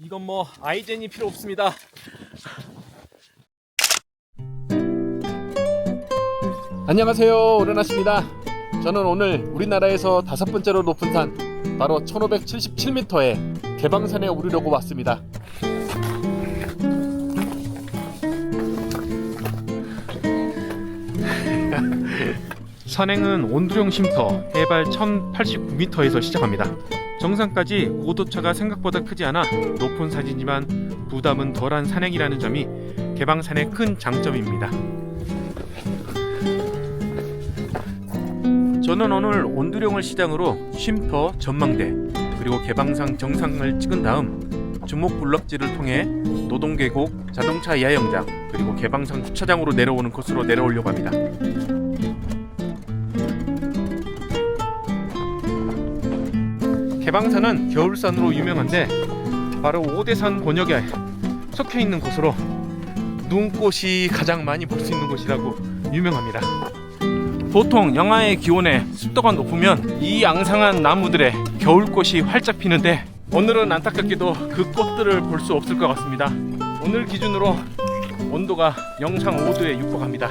이건 뭐 아이젠이 필요 없습니다. 안녕하세요 오르나십니다. 저는 오늘 우리나라에서 다섯 번째로 높은 산 바로 1577m의 개방산에 오르려고 왔습니다. 산행은 온두령 쉼터 해발 1089m에서 시작합니다. 정상까지 고도차가 생각보다 크지 않아 높은 산이지만 부담은 덜한 산행이라는 점이 개방산의 큰 장점입니다. 저는 오늘 온두령을 시장으로 쉼터 전망대 그리고 개방산 정상을 찍은 다음 주목 블럭지를 통해 노동계곡 자동차 야영장 그리고 개방산 주차장으로 내려오는 코스로 내려오려고 합니다. 개방산은 겨울산으로 유명한데 바로 오대산 권역에 속해 있는 곳으로 눈꽃이 가장 많이 볼 수 있는 곳이라고 유명합니다. 보통 영하의 기온에 습도가 높으면 이 앙상한 나무들의 겨울꽃이 활짝 피는데 오늘은 안타깝게도 그 꽃들을 볼 수 없을 것 같습니다. 오늘 기준으로 온도가 영상 5도에 육박합니다.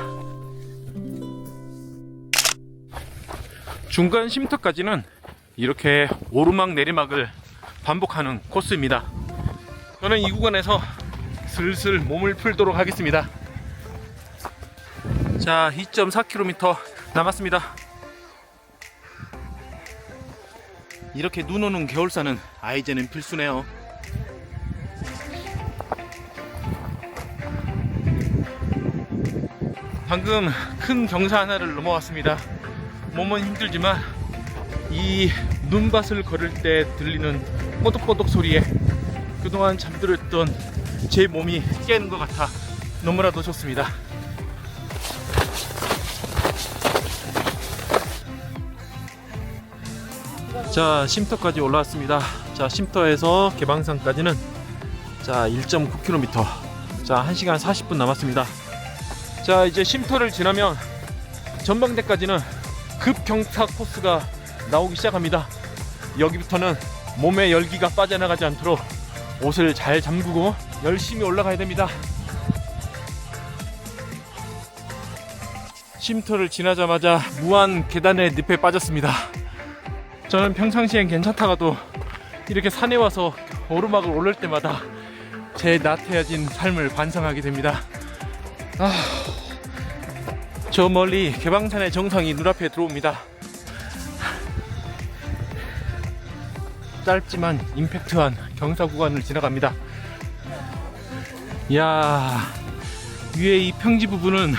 중간 쉼터까지는 이렇게 오르막 내리막을 반복하는 코스입니다. 저는 이 구간에서 슬슬 몸을 풀도록 하겠습니다. 자, 2.4km 남았습니다. 이렇게 눈 오는 겨울산은 아이제는 필수네요. 방금 큰 경사 하나를 넘어왔습니다. 몸은 힘들지만 이 눈밭을 걸을 때 들리는 뽀독뽀독 소리에 그동안 잠들었던 제 몸이 깨는 것 같아 너무나도 좋습니다. 자, 쉼터까지 올라왔습니다. 자, 쉼터에서 개방산까지는 자, 1.9km. 자, 1시간 40분 남았습니다. 자, 이제 쉼터를 지나면 전방대까지는 급경사 코스가 나오기 시작합니다. 여기부터는 몸에 열기가 빠져나가지 않도록 옷을 잘 잠그고 열심히 올라가야 됩니다. 쉼터를 지나자마자 무한 계단의 늪에 빠졌습니다. 저는 평상시엔 괜찮다가도 이렇게 산에 와서 오르막을 오를 때마다 제 나태해진 삶을 반성하게 됩니다. 아, 저 멀리 개방산의 정상이 눈앞에 들어옵니다. 짧지만 임팩트한 경사 구간을 지나갑니다. 이야, 위에 이 평지 부분은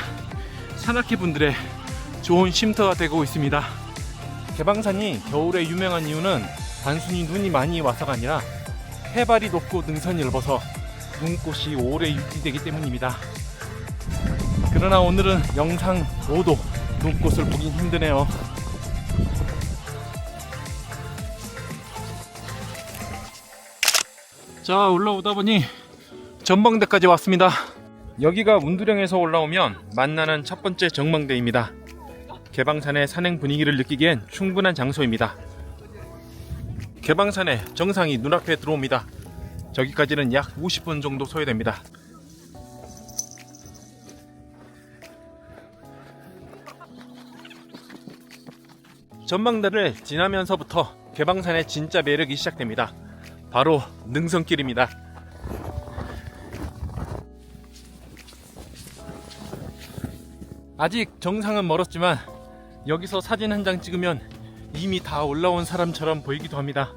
산악회 분들의 좋은 쉼터가 되고 있습니다. 개방산이 겨울에 유명한 이유는 단순히 눈이 많이 와서가 아니라 해발이 높고 능선이 넓어서 눈꽃이 오래 유지되기 때문입니다. 그러나 오늘은 영상 5도 눈꽃을 보긴 힘드네요. 자 올라오다 보니 전망대까지 왔습니다. 여기가 운두령에서 올라오면 만나는 첫 번째 정망대입니다. 개방산의 산행 분위기를 느끼기엔 충분한 장소입니다. 개방산의 정상이 눈앞에 들어옵니다. 저기까지는 약 50분 정도 소요됩니다. 전망대를 지나면서부터 개방산의 진짜 매력이 시작됩니다. 바로 능선길입니다. 아직 정상은 멀었지만 여기서 사진 한 장 찍으면 이미 다 올라온 사람처럼 보이기도 합니다.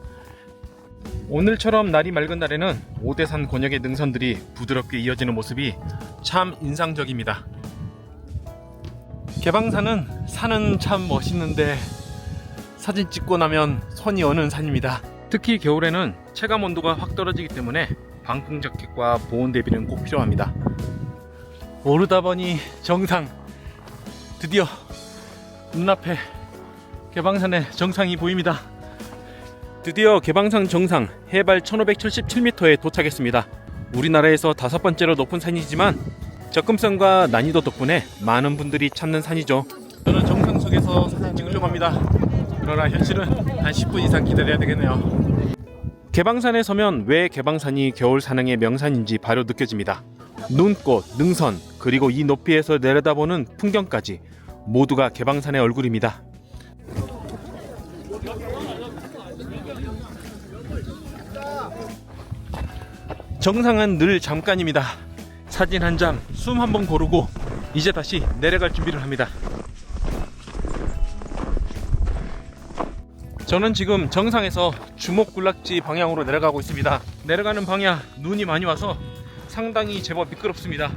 오늘처럼 날이 맑은 날에는 오대산 권역의 능선들이 부드럽게 이어지는 모습이 참 인상적입니다. 개방산은 산은 참 멋있는데 사진 찍고 나면 손이 어는 산입니다. 특히 겨울에는 체감 온도가 확 떨어지기 때문에 방풍 자켓과 보온 대비는 꼭 필요합니다. 오르다 보니 정상 드디어 눈앞에 개방산의 정상이 보입니다. 드디어 개방산 정상 해발 1577m에 도착했습니다. 우리나라에서 다섯 번째로 높은 산이지만 접근성과 난이도 덕분에 많은 분들이 찾는 산이죠. 저는 정상석에서 사진 찍으려고 합니다. 그러나 현실은 한 10분 이상 기다려야 되겠네요. 개방산에 서면 왜 개방산이 겨울 산행의 명산인지 바로 느껴집니다. 눈꽃, 능선, 그리고 이 높이에서 내려다보는 풍경까지 모두가 개방산의 얼굴입니다. 정상은 늘 잠깐입니다. 사진 한 장, 숨 한 번 고르고 이제 다시 내려갈 준비를 합니다. 저는 지금 정상에서 주목군락지 방향으로 내려가고 있습니다. 내려가는 방향 눈이 많이 와서 상당히 제법 미끄럽습니다.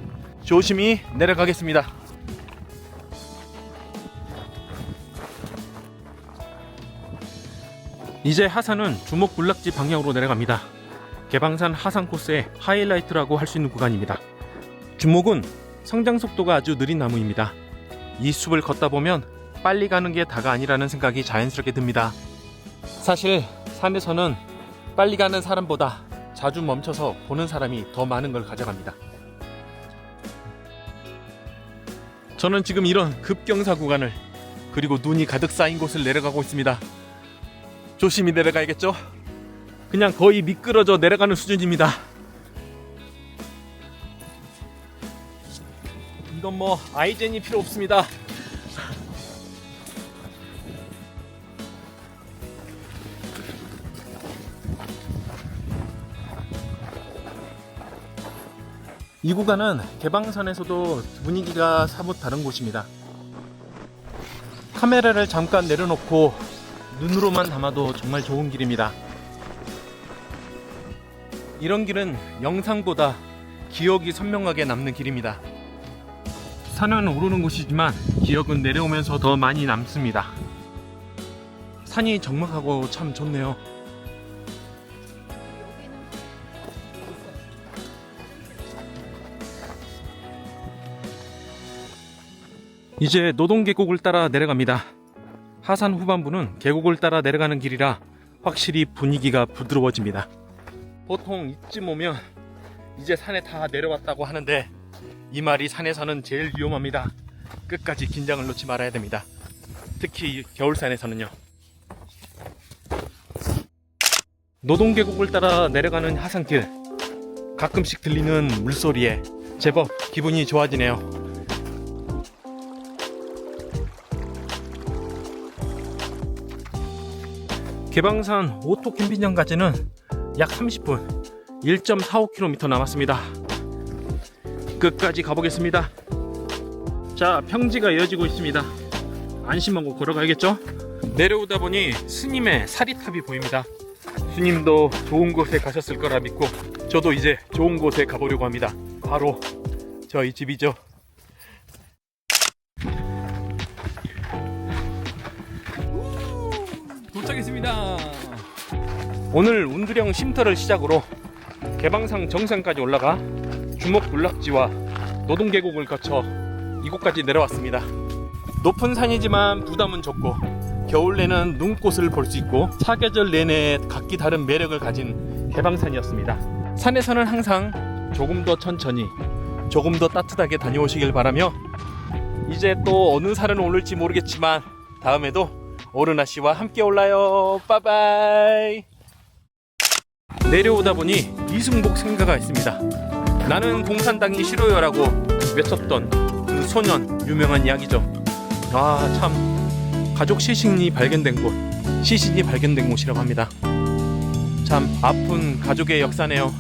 조심히 내려가겠습니다. 이제 하산은 주목군락지 방향으로 내려갑니다. 개방산 하산 코스의 하이라이트라고 할 수 있는 구간입니다. 주목은 성장 속도가 아주 느린 나무입니다. 이 숲을 걷다 보면 빨리 가는 게 다가 아니라는 생각이 자연스럽게 듭니다. 사실 산에서는 빨리 가는 사람보다 자주 멈춰서 보는 사람이 더 많은 걸 가져갑니다. 저는 지금 이런 급경사 구간을 그리고 눈이 가득 쌓인 곳을 내려가고 있습니다. 조심히 내려가야겠죠? 그냥 거의 미끄러져 내려가는 수준입니다. 이건 뭐 아이젠이 필요 없습니다. 이 구간은 개방산에서도 분위기가 사뭇 다른 곳입니다. 카메라를 잠깐 내려놓고 눈으로만 담아도 정말 좋은 길입니다. 이런 길은 영상보다 기억이 선명하게 남는 길입니다. 산은 오르는 곳이지만 기억은 내려오면서 더 많이 남습니다. 산이 적막하고 참 좋네요. 이제 노동 계곡을 따라 내려갑니다. 하산 후반부는 계곡을 따라 내려가는 길이라 확실히 분위기가 부드러워집니다. 보통 이쯤 오면 이제 산에 다 내려왔다고 하는데 이 말이 산에서는 제일 위험합니다. 끝까지 긴장을 놓지 말아야 됩니다. 특히 겨울산에서는요. 노동 계곡을 따라 내려가는 하산길 가끔씩 들리는 물소리에 제법 기분이 좋아지네요. 개방산 오토 캠핑장까지는 약 30분 1.45km 남았습니다. 끝까지 가보겠습니다. 자, 평지가 이어지고 있습니다. 안심하고 걸어가야겠죠? 내려오다 보니 스님의 사리탑이 보입니다. 스님도 좋은 곳에 가셨을 거라 믿고 저도 이제 좋은 곳에 가보려고 합니다. 바로 저희 집이죠. 오늘 운두령 쉼터를 시작으로 개방상 정상까지 올라가 주목 군락지와 노동 계곡을 거쳐 이곳까지 내려왔습니다. 높은 산이지만 부담은 적고 겨울 내는 눈꽃을 볼 수 있고 사계절 내내 각기 다른 매력을 가진 개방산이었습니다. 산에서는 항상 조금 더 천천히 조금 더 따뜻하게 다녀오시길 바라며 이제 또 어느 산은 오를지 모르겠지만 다음에도 오르나 씨와 함께 올라요. 빠바이. 내려오다 보니 이승복 생가가 있습니다. 나는 공산당이 싫어요라고 외쳤던 그 소년 유명한 이야기죠. 아 참 가족 시신이 발견된 곳, 시신이 발견된 곳이라고 합니다. 참 아픈 가족의 역사네요.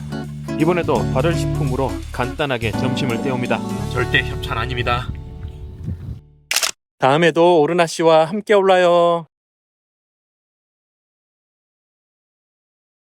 이번에도 발열식품으로 간단하게 점심을 때웁니다. 절대 협찬 아닙니다. 다음에도 오르나 씨와 함께 올라요.